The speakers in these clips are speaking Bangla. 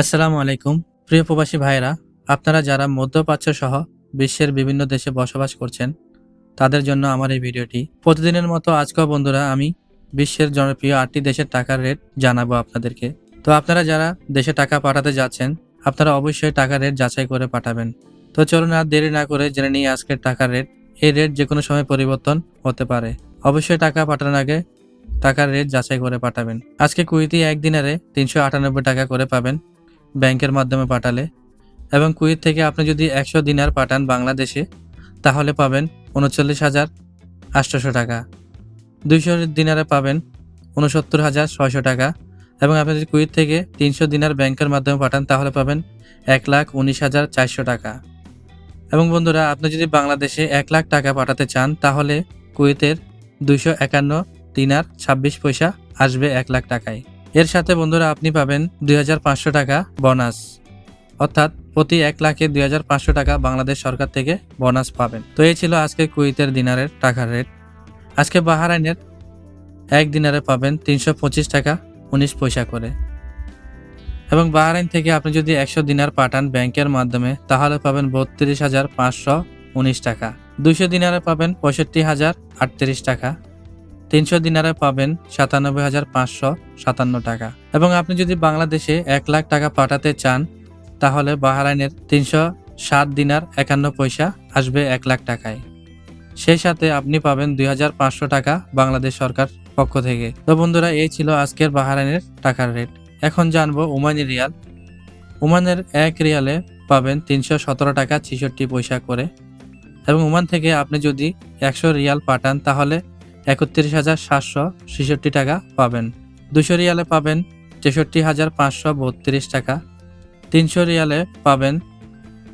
আসসালামু আলাইকুম, প্রিয় প্রবাসী ভাইরা আপনারা যারা মধ্যপ্রাচ্য সহ বিশ্বের বিভিন্ন দেশে বসবাস করছেন, তাদের জন্য আমার এই ভিডিওটি। প্রতিদিনের মতো আজকেও বন্ধুরা আমি বিশ্বের জনপ্রিয় আটটি দেশের টাকার রেট জানাব আপনাদেরকে। তো আপনারা যারা দেশে টাকা পাঠাতে যাচ্ছেন, আপনারা অবশ্যই টাকার রেট যাচাই করে পাঠাবেন। তো চলুন আর দেরি না করে জেনে নিই আজকের টাকার রেট। এই রেট যে কোনো সময় পরিবর্তন হতে পারে। অবশ্যই টাকা পাঠানোর আগে টাকার রেট যাচাই করে পাঠাবেন। আজকে কুইতি এক দিনারে তিনশো আটানব্বই টাকা করে পাবেন। ব্যাংকের মাধ্যমে পাঠালে এবং কুয়েত থেকে আপনি যদি একশো দিনার পাঠান বাংলাদেশে, তাহলে পাবেন উনচল্লিশ হাজার আটশোশো টাকা। দুইশো দিনারে পাবেন উনসত্তর হাজার ছয়শো টাকা এবং আপনি যদি কুয়েত থেকে তিনশো দিনার ব্যাংকের মাধ্যমে পাঠান, তাহলে পাবেন এক লাখ উনিশ হাজার চারশো টাকা। এবং বন্ধুরা, আপনি যদি বাংলাদেশে এক লাখ টাকা পাঠাতে চান, তাহলে কুয়েতের দুইশো একান্ন দিনার ছাব্বিশ পয়সা আসবে এক লাখ টাকায়। এর সাথে বন্ধুরা আপনি পাবেন দুই হাজার পাঁচশো টাকা বোনাস অর্থাৎ প্রতি এক লাখে দুই হাজার পাঁচশো টাকা বাংলাদেশ সরকার থেকে বোনাস পাবেন। তো এই ছিল আজকে কুইতের দিনারের টাকার রেট আজকে বাহারাইনের এক দিনারে পাবেন তিনশো পঁচিশ টাকা উনিশ পয়সা করে। এবং বাহারাইন থেকে আপনি যদি একশো দিনার পাঠান ব্যাংকের মাধ্যমে, তাহলে পাবেন বত্রিশ হাজার পাঁচশো উনিশ টাকা। দুইশো দিনারে পাবেন পঁয়ষট্টি হাজার আটত্রিশ টাকা। তিনশো দিনারে পাবেন সাতানব্বই হাজার পাঁচশো সাতান্ন টাকা। এবং আপনি যদি বাংলাদেশে এক লাখ টাকা পাঠাতে চান, তাহলে বাহারাইনের তিনশো সাত দিনার একান্ন পয়সা আসবে এক লাখ টাকায়। সেই সাথে আপনি পাবেন দুই হাজার পাঁচশো টাকা বাংলাদেশ সরকার পক্ষ থেকে। তো বন্ধুরা, এই ছিল আজকের বাহারাইনের টাকার রেট। এখন জানব ওমানি রিয়াল। ওমানের এক রিয়ালে পাবেন তিনশো সতেরো টাকা ছেষট্টি পয়সা করে। এবং ওমান থেকে আপনি যদি একশো রিয়াল পাঠান, তাহলে একত্রিশ হাজার সাতশো ছেষট্টি টাকা পাবেন। দুশো রিয়ালে পাবেন তেষট্টি হাজার পাঁচশো বত্রিশ টাকা। তিনশো রিয়ালে পাবেন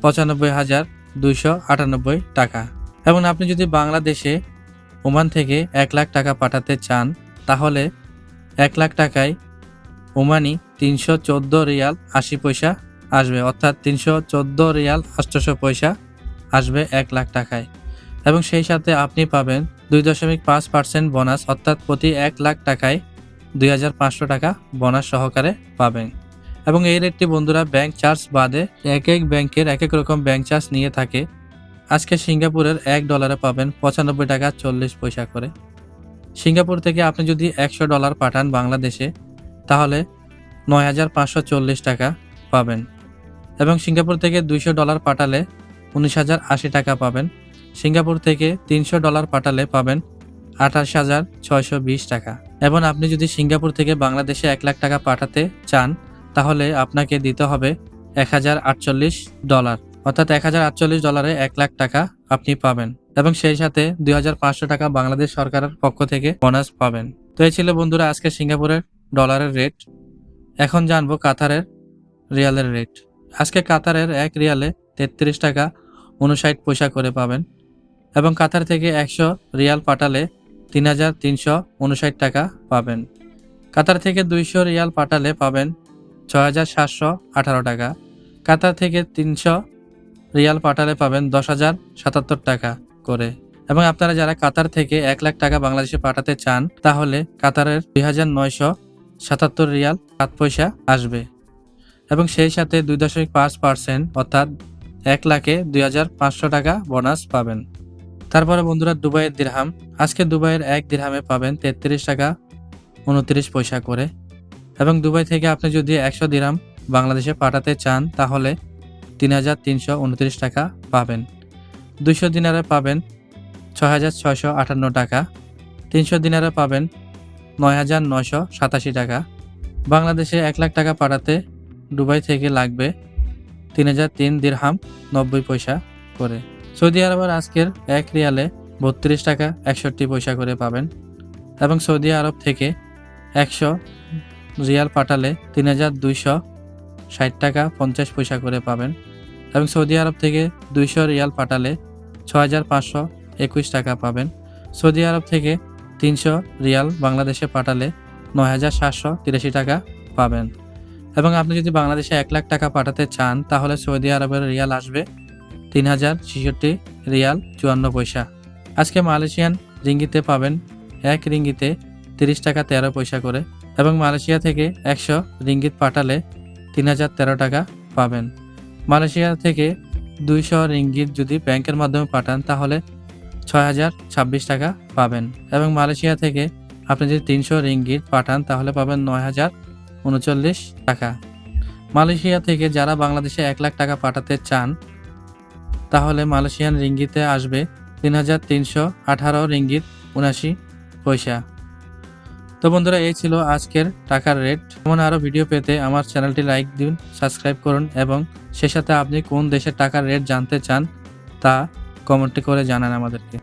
পঁচানব্বই হাজার দুইশো আটানব্বই টাকা। এবং আপনি যদি বাংলাদেশে ওমান থেকে এক লাখ টাকা পাঠাতে চান, তাহলে এক লাখ টাকায় ওমানি তিনশো চোদ্দ রিয়াল আশি পয়সা আসবে, অর্থাৎ তিনশো চোদ্দ রিয়াল আটশোশো পয়সা আসবে এক লাখ টাকায়। এবং সেই সাথে আপনি পাবেন দুই দশমিক পাঁচ পার্সেন্ট বোনাস, অর্থাৎ প্রতি এক লাখ টাকায় দুই হাজার পাঁচশো টাকা বোনাস সহকারে পাবেন। এবং এই রেটটি বন্ধুরা ব্যাংক চার্জ বাদে এক এক ব্যাংকের এক এক রকম ব্যাংক চার্জ নিয়ে থাকে। আজকে সিঙ্গাপুরের এক ডলারে পাবেন পঁচানব্বই টাকা চল্লিশ পয়সা করে। সিঙ্গাপুর থেকে আপনি যদি একশো ডলার পাঠান বাংলাদেশে, তাহলে নয় হাজার পাঁচশো চল্লিশ টাকা পাবেন। এবং সিঙ্গাপুর থেকে দুইশো ডলার পাঠালে উনিশ হাজার আশি টাকা পাবেন। সিঙ্গাপুর থেকে তিনশো ডলার পাঠালে পাবেন আঠাশ হাজার ছয়শো বিশ টাকা। এবং আপনি যদি সিঙ্গাপুর থেকে বাংলাদেশে এক লাখ টাকা পাঠাতে চান, তাহলে আপনাকে দিতে হবে এক হাজার আটচল্লিশ ডলার। অর্থাৎ এক হাজার আটচল্লিশ ডলারে এক লাখ টাকা আপনি পাবেন এবং সেই সাথে দুই হাজার পাঁচশো টাকা বাংলাদেশ সরকারের পক্ষ থেকে বোনাস পাবেন। তো এই ছিল বন্ধুরা আজকে সিঙ্গাপুরের ডলারের রেট এখন জানব কাতারের রিয়ালের রেট আজকে কাতারের এক রিয়ালে তেত্রিশ টাকা উনষাট পয়সা করে পাবেন। এবং কাতার থেকে একশো রিয়াল পাঠালে তিন হাজার তিনশো উনষাট টাকা পাবেন। কাতার থেকে দুইশো রিয়াল পাঠালে পাবেন ছয় হাজার সাতশো আঠারো টাকা। কাতার থেকে তিনশো রিয়াল পাঠালে পাবেন দশ হাজার সাতাত্তর টাকা করে। এবং আপনারা যারা কাতার থেকে এক লাখ টাকা বাংলাদেশে পাঠাতে চান, তাহলে কাতারের দুই হাজার নয়শো সাতাত্তর রিয়াল সাত পয়সা আসবে। এবং সেই সাথে দুই দশমিক পাঁচ পার্সেন্ট অর্থাৎ এক লাখে দুই হাজার পাঁচশো টাকা বোনাস পাবেন। তারপরে বন্ধুরা দুবাইয়ের দিরহাম। আজকে দুবাইয়ের এক দিরহামে পাবেন তেত্রিশ টাকা, উনত্রিশ পয়সা করে। এবং দুবাই থেকে আপনি যদি একশো দিরহাম বাংলাদেশে পাঠাতে চান, তাহলে তিন হাজার তিনশো উনত্রিশ টাকা পাবেন। দুইশো দিনারে পাবেন ছয় হাজার ছয়শো আটান্ন টাকা। তিনশো দিনারে পাবেন নয় হাজার নয়শো সাতাশি টাকা। বাংলাদেশে এক লাখ টাকা পাঠাতে দুবাই থেকে লাগবে তিন হাজার তিন দিরহাম নব্বই পয়সা করে। সৌদি আরবের আজকের এক রিয়ালে বত্রিশ টাকা একষট্টি পয়সা করে পাবেন এবং সৌদি আরব থেকে একশো রিয়াল পাঠালে তিন হাজার দুইশো ষাট টাকা পঞ্চাশ পয়সা করে পাবেন এবং সৌদি আরব থেকে দুইশো রিয়াল পাঠালে ছ হাজার পাঁচশো একুশ টাকা পাবেন। সৌদি আরব থেকে তিনশো রিয়াল বাংলাদেশে পাঠালে নয় হাজার সাতশো তিরাশি টাকা পাবেন। এবং আপনি যদি বাংলাদেশে এক লাখ টাকা পাঠাতে চান, তাহলে সৌদি আরবের রিয়াল আসবে তিন হাজার ছেষট্টি রিয়াল চুয়ান্ন পয়সা। আজকে মালয়েশিয়ান রিঙ্গিতে পাবেন এক রিঙ্গিতে তিরিশ টাকা তেরো পয়সা করে এবং মালয়েশিয়া থেকে একশো রিঙ্গিত পাঠালে তিন হাজার তেরো টাকা পাবেন। মালয়েশিয়া থেকে দুইশো রিঙ্গিত যদি ব্যাংকের মাধ্যমে পাঠান, তাহলে ছয় হাজার ছাব্বিশ টাকা পাবেন। এবং মালয়েশিয়া থেকে আপনি যদি তিনশো রিঙ্গিত পাঠান, তাহলে পাবেন নয় হাজার উনচল্লিশ টাকা। মালয়েশিয়া থেকে যারা বাংলাদেশে এক লাখ টাকা পাঠাতে চান তাহলে মালয়েশিয়ান রিঙ্গিতে আসবে তিন হাজার তিনশো আঠারো রিঙ্গিত উনাশি পয়সা। তো বন্ধুরা, এই ছিল আজকের টাকার রেট। এমন আরও ভিডিও পেতে আমার চ্যানেলটি লাইক দিন, সাবস্ক্রাইব করুন এবং সে সাথে আপনি কোন দেশের টাকার রেট জানতে চান তা কমেন্টে করে জানান আমাদেরকে।